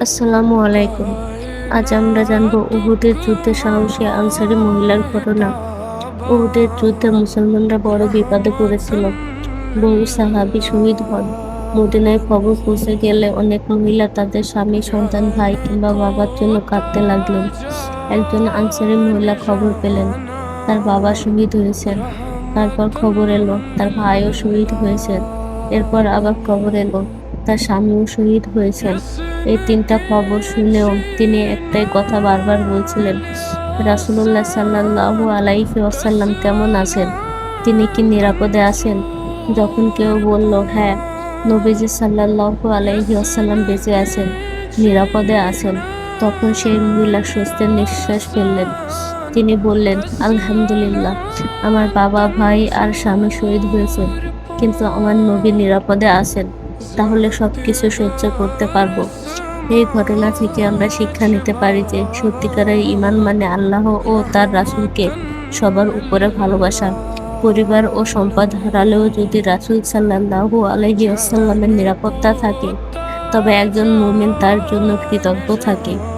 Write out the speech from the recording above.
আসসালামু আলাইকুম। আজ আমরা জানব উহুদের যুদ্ধে সাহসী আনসারি মহিলার ঘটনা। উহুদের যুদ্ধে মুসলমানরা বড় বিপদে পড়েছিল। বহু সাহাবি শহীদ হন। মদিনায় খবর পৌঁছে গেলে অনেক মহিলা তাদের স্বামী, সন্তান, ভাই কিংবা বাবার জন্য কাঁদতে লাগলেন। একজন আনসারি মহিলা খবর পেলেন। তার বাবা শহীদ হয়েছেন। তারপর খবর এলো, তার ভাইও শহীদ হয়েছেন। এরপর আবার খবর এলো, তার স্বামীও শহীদ হয়েছেন। এই তিনটা খবর শুনেও তিনি একটাই কথা বারবার বলছিলেন, রাসুলুল্লাহ সাল্লাহ আলাইহি ওয়াসাল্লাম কেমন আছেন? তিনি কি নিরাপদে আছেন? যখন কেউ বলল হ্যাঁ নবীজি সাল্লাহ আলাইহি ওয়াসাল্লাম বেঁচে আছেন, নিরাপদে আছেন, তখন সেই মহিলা স্বস্তির নিঃশ্বাস ফেললেন। তিনি বললেন, আলহামদুলিল্লাহ, আমার বাবা, ভাই আর স্বামী শহীদ হয়েছেন কিন্তু আমার নবী নিরাপদে আছেন। তাহলে সব কিছু সহ্য করতে পারব। এই ঘটনা থেকে আমরা শিক্ষা নিতে পারি যে, সত্যিকারের ইমান মানে আল্লাহ ও তার রাসুলকে সবার উপরে ভালোবাসা। পরিবার ও সম্পদ হারালেও যদি রাসুল সাল্লাহ আলহিউসাল্লামের নিরাপত্তা থাকে, তবে একজন মুমিন তার জন্য কৃতজ্ঞ থাকে।